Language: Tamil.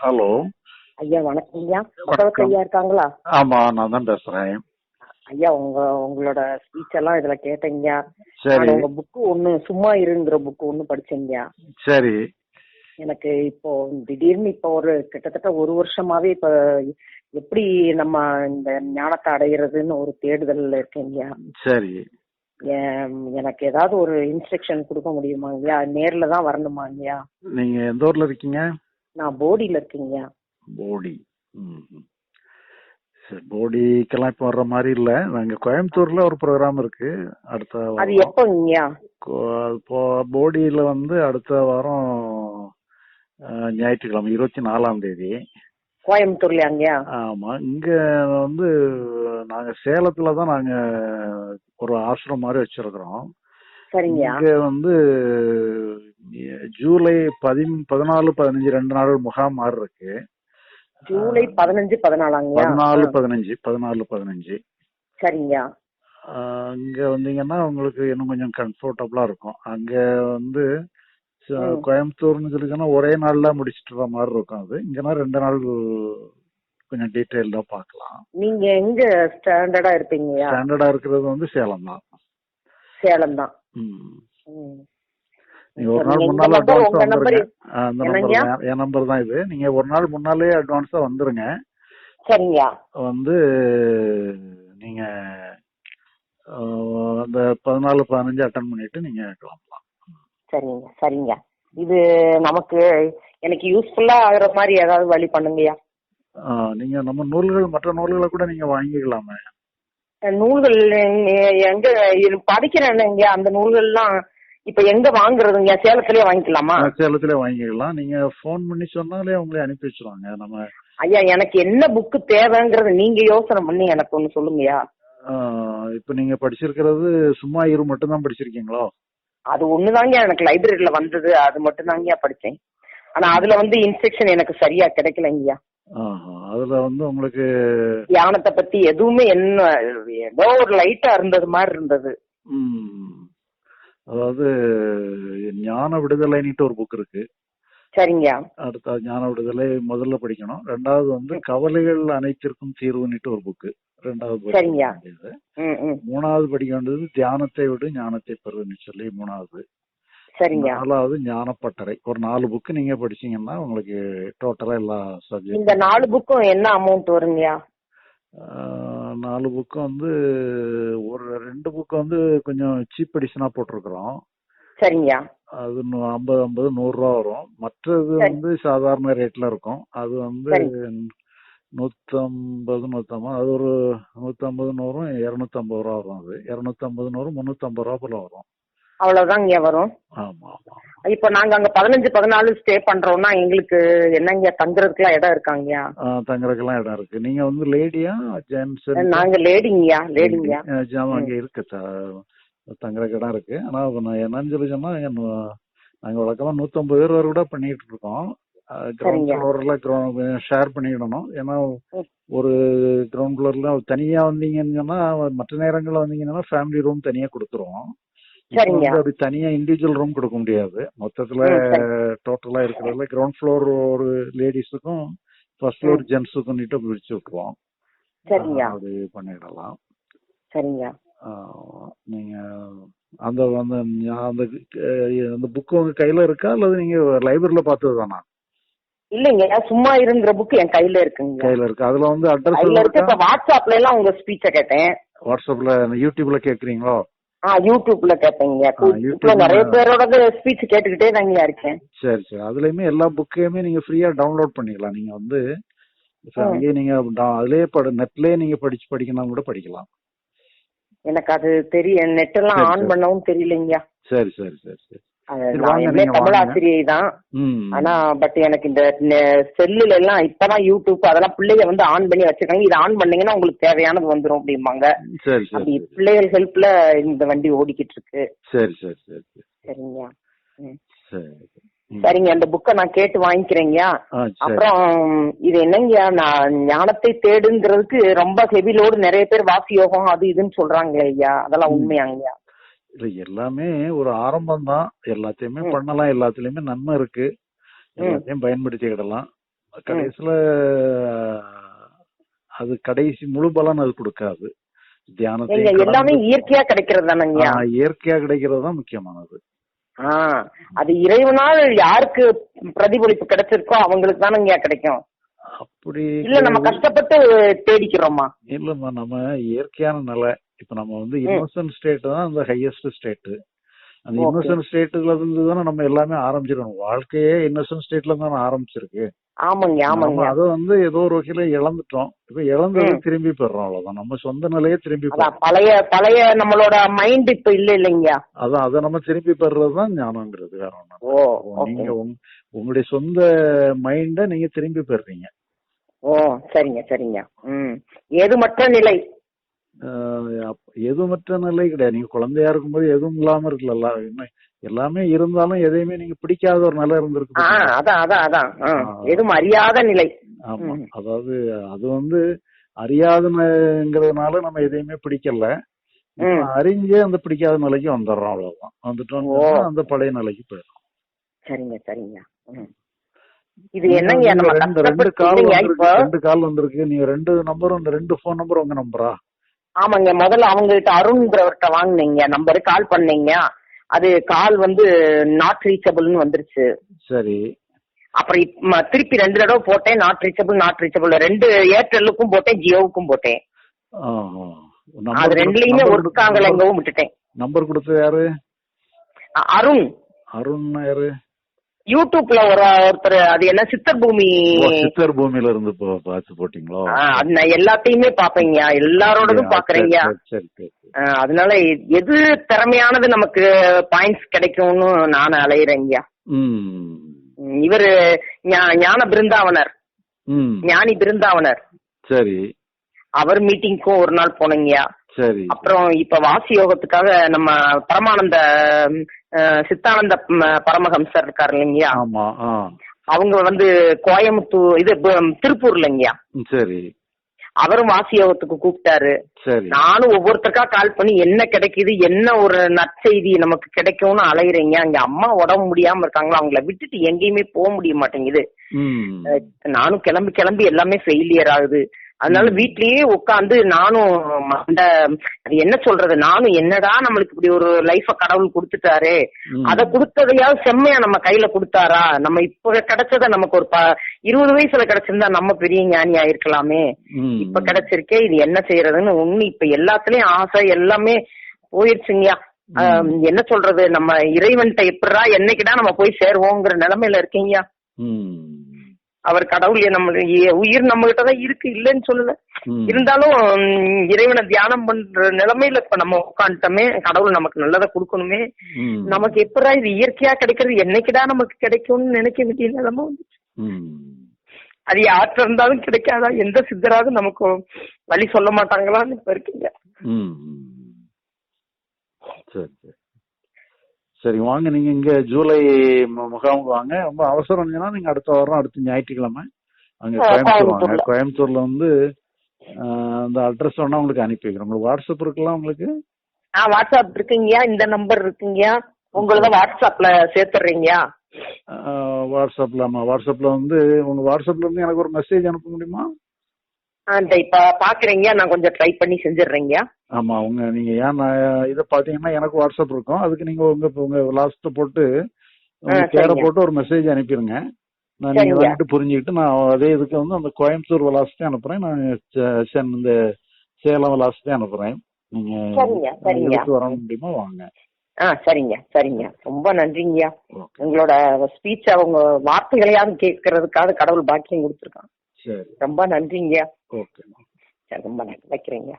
ஹலோ. ஐயா வணக்கம் ஐயா. பகவத் ஐயா இருக்காங்களா? ஆமா நான் தான் பேசுறேன். ஐயா உங்க உங்களோட ஸ்பீச் எல்லாம் இதுல கேட்டேங்க சரி. உங்க புக்கு ஒண்ணு சும்மா இருங்கிற புக்கு ஒண்ணு படிச்சேங்க சரி. எனக்கு இப்போ திடீர்னு இப்போ ஒரு கிட்டத்தட்ட ஒரு வருஷமாவே இப்ப எப்படி நம்ம இந்த ஞானத்தை அடையிறதுன்னு ஒரு தேடுதல்ல இருக்கேங்க சரி. என்- எனக்கு ஏதாவது ஒரு இன்ஸ்ட்ரக்ஷன் கொடுக்க முடியுமாங்கய்யா நேர்ல தான் வரணுமாங்கய்யா நீங்க எந்த ஊர்ல இருக்கீங்க? நான் போடியில இருக்கேங்கய்யா போடி. போடிக்கெல்லாம் இப்போ வர்ற மாதிரி இல்ல. நாங்க கோயம்புத்தூர்ல ஒரு ப்ரோக்ராம் இருக்கு. அடுத்த அது வாரம் எப்போங்கய்யா போடியில வந்து அடுத்த வாரம் ஞாயிற்றுக்கிழமை இருபத்தி நாலாம் தேதி. கோயம்புத்தூர்லயாங்கய்யா ஆமா இங்க வந்து நாங்க சேலத்துல தான் நாங்க ஒரு ஆசிரமம் மாதிரி வச்சிருக்கிறோம். சரிங்கய்யா. இங்க வந்து ஜூலை பதின் பதினாலு பதினஞ்சு ரெண்டு நாள் முகாம் மாதிரி இருக்கு. ஜூலை பதினஞ்சு பதினாலாங்கய்யா? பதினாலு பதினஞ்சு பதினாலு பதினஞ்சு. சரிங்கய்யா. ஆஹ் இங்க வந்தீங்கன்னா உங்களுக்கு இன்னும் கொஞ்சம் கம்ஃபர்டபுளா இருக்கும். அங்க வந்து. கோயம்புத்தூர்னு சொல்லிங்கன்னா ஒரே நாள்ல முடிச்சிட்டு மாதிரி இருக்கும் அது. இங்கன்னா ரெண்டு நாள் கொஞ்சம் டீட்டெயில்டா பார்க்கலாம் நீங்க எங்க ஸ்டாண்டர்டா இருப்பீங்கய்யா? ஸ்டாண்டர்டா இருக்கிறது வந்து சேலம் தான். சேலம் தான். நீங்க ஒரு நாள் முன்னால அட்வான்ஸா வந்துருங்க. அந்த நம்பர் என் நம்பர் தான் இது. நீங்க ஒரு நாள் முன்னாலே அட்வான்ஸா வந்துருங்க. சரிங்கய்யா வந்து நீங்க அந்த பதினாலு பதினஞ்சு அட்டன் பண்ணிட்டு நீங்க கிளம்பலாம். சரிங்க சரிங்க. இது நமக்கு எனக்கு யூஸ்ஃபுல்லா ஆகுற மாதிரி ஏதாவது வழி பண்ணுங்கய்யா. நீங்க நம்ம நூல்கள் மற்ற நூல்களை கூட நீங்க வாங்கிக்கலாமே. நூல்கள் எங்க படிக்கிறேன்னுங்க அந்த நூல்கள்லாம் இப்ப எங்க வாங்குறதுங்க? சேலத்திலேயே வாங்கிக்கலாமா? சேலத்திலே வாங்கிக்கலாம். நீங்க ஃபோன் பண்ணி சொன்னாலே அவங்களே அனுப்பி வச்சிருவாங்க. நம்ம ஐயா எனக்கு என்ன புக்கு தேவைங்கிறத நீங்க யோசனை பண்ணி எனக்கு ஒண்ணு சொல்லுங்கய்யா. ஆ, இப்ப நீங்க படிச்சிருக்கிறது சும்மா இரு மட்டும் தான் படிச்சிருக்கீங்களோ? அது ஒண்ணுதாங்க எனக்கு லைப்ரரியில வந்தது. அது மட்டும் தாங்க படிச்சேன். ஆனா அதுல வந்து இன்ஸ்ட்ரக்ஷன் எனக்கு சரியா கிடைக்கலங்கய்யா. ஆஹா, அதுல வந்து உங்களுக்கு தியானத்தை பத்தி எதுவுமே என்ன ஏதோ ஒரு லைட்டா இருந்தது மாதிரி இருந்தது. அதாவது ஞான விடுதலைன்னுட்டு ஒரு புக் இருக்கு. சரிங்கய்யா. அடுத்த ஞான விடுதலை முதல்ல படிக்கணும். ரெண்டாவது வந்து கவலைகள் அனைத்திற்கும் தீர்வுன்னுட்டு ஒரு புக்கு ரெண்டாவது ம். மூணாவது படிக்க வேண்டியது தியானத்தை விடு ஞானத்தை பெறுன்னு சொல்லி மூணாவது. சரிங்கய்யா நாலாவது ஞானப்பட்டறை. ஒரு நாலு புக்கு நீங்க படிச்சீங்கன்னா உங்களுக்கு டோட்டலா எல்லா இந்த சப்ஜெக்ட் நாலு புக்கும் என்ன அமௌண்ட் வருங்கய்யா? நாலு புக்கு வந்து ஒரு ரெண்டு புக்கு வந்து கொஞ்சம் சீப் எடிஷனா போட்டிருக்கிறோம். சரிங்கய்யா. அது ஐம்பது ஐம்பது நூறு ரூபா வரும். மற்றது. வந்து சாதாரண ரேட்ல இருக்கும். அது வந்து. நூத்தம்பது நூத்தம்பது அது ஒரு நூத்தம்பது நூறும் இருநூத்தம்பது ரூபா வரும் அது. இருநூத்தம்பது நூறு முன்னூத்தம்பது ரூபா போல வரும். அவ்வளவுதாங்கய்யா வரும். ஆமா இப்ப நாங்க அங்க பதினஞ்சு பதினாலு ஸ்டே பண்றோம்னா எங்களுக்கு என்னங்கய்யா தங்குறதுக்குலாம் இடம் இருக்காங்கய்யா ஆ, தங்குறதுக்கெல்லாம் இடம் இருக்கு. நீங்க வந்து லேடியா ஜென்ஸ் நாங்க லேடிங்கய்யா லேடிங்கய்யா. அங்க இருக்கு தங்குறதுக்கு இடம் இருக்கு. ஆனா என்னன்னு சொல்லி சொன்னா நாங்க வழக்கமா நூத்தம்பது பேர் வரை கூட பண்ணிட்டு இருக்கோம். கிரவுண்ட். ஃப்ளோர்ல ஷேர் பண்ணிக்கிடணும். ஏன்னா. ஒரு கிரவுண்ட் ஃப்ளோர்ல தனியா வந்தீங்கன்னு சொன்னா மற்ற நேரங்கள்ல வந்தீங்கன்னா ஃபேமிலி ரூம் தனியா கொடுத்துருவோம். சரிங்க. அப்படி தனியா இண்டிவிஜுவல் ரூம் கொடுக்க முடியாது. மொத்தத்துல. டோட்டலா இருக்கிறதுல கிரவுண்ட் ஃப்ளோர் ஒரு லேடிஸுக்கும் ஃபர்ஸ்ட் ஃப்ளோர் ஜென்ஸுக்கும் நீட்டா பிரிச்சு விட்டுருவோம். சரிங்க. அப்படி பண்ணிடலாம். சரிங்க. நீங்க அந்த அந்த அந்த அந்த புக் உங்க கையில இருக்கா? அல்லது நீங்க லைப்ரரியில பார்த்தது தானா? இல்லைங்க. சும்மா இருங்கிற புக் என் கையில இருக்குங்க. கையில இருக்கு. அதுல வந்து அட்ரஸ் இருக்கா. இப்ப வாட்ஸ்அப்ல எல்லாம் உங்க ஸ்பீச்ச கேட்டேன். வாட்ஸ்அப்ல யூடியூப்ல கேக்குறீங்களோ? ஆ யூடியூப்ல கேட்பேங்க இப்ப நிறைய பேரோட ஸ்பீச் கேட்டுக்கிட்டே தாங்க இருக்கேன். சரி சரி. அதுலயுமே எல்லா புக்கையுமே நீங்க ஃப்ரீயா டவுன்லோட் பண்ணிக்கலாம். நீங்க வந்து. அங்கேயே நீங்க அதுலயே படி நெட்லயே நீங்க படிச்சு படிக்கணும் கூட படிக்கலாம். எனக்கு அது தெரிய நெட் எல்லாம் ஆன். பண்ணவும் தெரியலைங்க சரி சரி சரி சரி. அது சரி, நான் வாங்க, எம்ஏ நீங்க தமிழ் வாங்க. ஆசிரியை தான் ஆனா பட் எனக்கு இந்த செல்லுல எல்லாம் இப்பதான் யூடியூப் அதெல்லாம் பிள்ளைங்க வந்து ஆன் பண்ணி வச்சிருக்காங்க. இது ஆன் பண்ணீங்கன்னா உங்களுக்கு தேவையானது வந்துரும் அப்படிம்பாங்க. அப்படி பிள்ளைகள் ஹெல்ப்ல இந்த வண்டி ஓடிக்கிட்டு இருக்கு. சரி சரி சரி சரி. சரிங்க. சரிங்க அந்த புக்கை நான் கேட்டு வாங்கிக்கிறேங்க ஆ சரி. அப்புறம் இது என்னங்க நான் ஞானத்தை தேடுங்கிறதுக்கு ரொம்ப ஹெவி லோடு நிறைய பேர் வாசி யோகம் அது இதுன்னு சொல்றாங்களே ஐயா அதெல்லாம். உண்மையாங்கய்யா. இல்ல எல்லாமே ஒரு ஆரம்பம் தான் எல்லாத்தையுமே. பண்ணலாம். எல்லாத்துலயுமே நன்மை இருக்கு. எல்லாத்தையும் பயன்படுத்திக்கிடலாம் கடைசியில அது கடைசி முழு பலன் அது கொடுக்காது. நீங்க தியானத்தையும் எல்லாமே இயற்கையா கிடைக்கிறது தானங்கய்யா ஆ, இயற்கையா கிடைக்கிறது தான் முக்கியமானது. அது இறைவனால் யாருக்கு பிரதிபலிப்பு கிடைச்சிருக்கோ அவங்களுக்கு தானங்கய்யா கிடைக்கும். அப்படி இல்ல நம்ம கஷ்டப்பட்டு தேடிக்கிறோமா? இல்லம்மா நம்ம இயற்கையான நிலை இப்ப நம்ம வந்து இன்னோசன்ட் ஸ்டேட் தான் அந்த ஹையஸ்ட் ஸ்டேட் அந்த. இன்னோசன்ட் ஸ்டேட்டுல இருந்து தானே நம்ம எல்லாமே ஆரம்பிச்சிருக்கோம் வாழ்க்கையே இன்னோசன்ட் ஸ்டேட்ல தானே ஆரம்பிச்சிருக்கு. ஆமாங்க ஆமாங்க. அதை வந்து ஏதோ ஒரு வகையில இழந்துட்டோம். இப்ப இழந்ததை. திரும்பி பெறோம் அவ்வளவுதான். நம்ம சொந்த நிலையே திரும்பி பழைய பழைய நம்மளோட மைண்ட் இப்ப இல்ல இல்லைங்கய்யா அதான் அதை நம்ம திருப்பி பெறுறது தான் ஞானங்கிறது. வேற. ஓகே நீங்க உங்க- உங்களுடைய சொந்த மைண்ட நீங்க திரும்பி பெறுறீங்க. ஓ சரிங்க சரிங்க. ம். எதுமற்ற நிலை. ஆஹ் அப்ப எதுவுமற்ற நிலை கிடையாது நீங்க குழந்தையா இருக்கும்போது எதுவும் இல்லாம இருக்குல்ல எல்லாமே இருந்தாலும் எதையுமே நீங்க பிடிக்காத ஒரு நிலை இருந்திருக்கு? அதான் அதான் அதான். எதுவும் அறியாத நிலை ஆமா. அதாவது அது வந்து அறியாதுங்கிறதுனால நம்ம எதையுமே பிடிக்கல. அறிஞ்சே அந்த பிடிக்காத நிலைக்கு வந்துடுறோம் அவ்வளவுதான். சொன்னா அந்த பழைய நிலைக்கு போயிடும் சரிங்க சரிங்க. இது என்னங்க ரெண்டு கால் ரெண்டு கால் வந்திருக்கு நீங்க ரெண்டு நம்பரும் ரெண்டு போன் நம்பர் உங்க நம்பரா ஆமாங்க. முதல்ல அவங்க கிட்ட அருண்ன்றவர்கிட்ட வாங்குனீங்க. நம்பரு கால் பண்ணீங்க. அது கால் வந்து நாட் ரீச்சபிள்னு வந்துருச்சு. சரி. அப்புறம் இப்ப திருப்பி ரெண்டு தடவை போட்டேன். நாட் ரீச்சபிள் நாட் ரீச்சபிள் ரெண்டு ஏர்டெல்லுக்கும் போட்டேன் ஜியோவுக்கும் போட்டேன். அது ரெண்டுலயுமே ஒர்க் ஆகலைங்கவும் விட்டுட்டேன். நம்பர் கொடுத்தது யாரு? அருண். அருண் யாரு? யூடியூப்ல ஒரு ஒருத்தர் அது என்ன சித்தர் பூமி. சித்தர் பூமியில இருந்து பார்த்து போட்டீங்களோ? அது நான் எல்லாத்தையுமே பாப்பேங்க எல்லாரோடதும் பாக்குறீங்க அதனால எது திறமையானது நமக்கு பாயிண்ட்ஸ் கிடைக்கும்னு நான் அலையிறேங்க. இவரு ஞான பிருந்தாவனர். ஞானி பிருந்தாவனர். சரி. அவர் மீட்டிங்க்கும் ஒரு நாள் போனீங்கயா சரி. அப்புறம் இப்ப வாசி யோகத்துக்காக நம்ம பரமானந்த சித்தானந்த பரமஹம்சர் இருக்காரு இல்லைங்கயா அவங்க வந்து கோயம்புத்தூர் இது திருப்பூர் இல்லைங்கயா சரி. அவரும் வாசி யோகத்துக்கு கூப்பிட்டாரு. நானும் ஒவ்வொருத்தருக்கா கால் பண்ணி என்ன கிடைக்குது என்ன ஒரு நற்செய்தி நமக்கு கிடைக்கும்னு அலையிறீங்க. அங்க அம்மா உடம்பு முடியாம இருக்காங்களா? அவங்கள விட்டுட்டு எங்கேயுமே போக முடிய மாட்டேங்குது. நானும் கிளம்பி கிளம்பி எல்லாமே ஃபெயிலியர் ஆகுது. அதனால வீட்லயே உட்காந்து நானும் அது என்ன சொல்றது? நானும் என்னடா நம்மளுக்கு இப்படி ஒரு லைஃப கடவுள் கொடுத்துட்டாரு. அத கொடுத்ததையாவது செம்மையா நம்ம கையில கொடுத்தாரா? நம்ம இப்ப கிடைச்சத நமக்கு ஒரு ப- இருபது வயசுல கிடைச்சிருந்தா நம்ம பெரிய ஞானி ஆயிருக்கலாமே. இப்ப கிடைச்சிருக்கே இது என்ன செய்யறதுன்னு ஒண்ணு இப்ப எல்லாத்துலயும் ஆசை எல்லாமே போயிருச்சுங்கயா என்ன சொல்றது? நம்ம இறைவன்ட்ட எப்படா என்னைக்குடா நம்ம போய் சேருவோங்கிற நிலைமையில இருக்கீங்க. அவர் கடவுள் நம்ம உயிர் நம்ம தான் இருக்கு இல்லைன்னு சொல்லல. இருந்தாலும் இறைவனை தியானம் பண்ற நிலைமையில இப்ப நம்ம உட்காந்துட்டோமே கடவுள் நமக்கு நல்லதை கொடுக்கணுமே. நமக்கு எப்படா இது இயற்கையா கிடைக்கிறது என்னைக்குடா நமக்கு கிடைக்கும்னு நினைக்க வேண்டிய நிலைமை வந்துச்சு. அது யார்கிட்ட இருந்தாலும் கிடைக்காதா எந்த சித்தராவது நமக்கு வழி சொல்ல மாட்டாங்களான்னு இப்ப இருக்கீங்க. சரி சரி சரி வாங்க நீங்க இங்க ஜூலை முகாமுக்கு வாங்க. ரொம்ப அவசரம் இருந்துச்சுன்னா நீங்க அடுத்த வாரம் அடுத்த ஞாயிற்றுக்கிழமை அங்க கோயம்புத்தூர் வாங்க. கோயம்புத்தூர்ல. வந்து அந்த அட்ரஸ் வேணா உங்களுக்கு அனுப்பி வைக்கிறேன். உங்களுக்கு வாட்ஸ்அப் இருக்குல்ல உங்களுக்கு? ஆ வாட்ஸ்அப் இருக்குங்கயா இந்த நம்பர் இருக்குங்கயா உங்களத வாட்ஸ்அப்ல சேர்த்துறீங்கயா வாட்ஸ்அப்ல ஆமா. வாட்ஸ்அப்ல வந்து உங்க வாட்ஸ்அப்ல இருந்து எனக்கு ஒரு மெசேஜ் அனுப்ப முடியுமா? அந்த இப்ப பாக்குறீங்க நான் கொஞ்சம் ட்ரை பண்ணி செஞ்சிடுறேங்க ஆமா உங்க நீங்க ஏன் இதை பாத்தீங்கன்னா எனக்கு வாட்ஸ்அப் இருக்கும். அதுக்கு நீங்க உங்க உங்க லாஸ்ட் போட்டு சரிங்க. போட்டு ஒரு மெசேஜ் அனுப்பிடுங்க நான் நீங்க. வந்துட்டு புரிஞ்சுக்கிட்டு நான் அதே இதுக்கு வந்து அந்த கோயம்புத்தூர் விலாசத்தையும் அனுப்புறேன். நான் இந்த சேலம் விலாசத்தையும் அனுப்புறேன். நீங்க. எடுத்து வர முடியுமா? வாங்க. ஆ சரிங்க சரிங்க. ரொம்ப நன்றிங்கய்யா. உங்களோட ஸ்பீச் அவங்க வார்த்தைகளையாவது கேட்கறதுக்காக கடவுள் பாக்கியம் கொடுத்துருக்கான் சரி. ரொம்ப ஓகே. சரி ரொம்ப நன்றி. வைக்கிறேங்க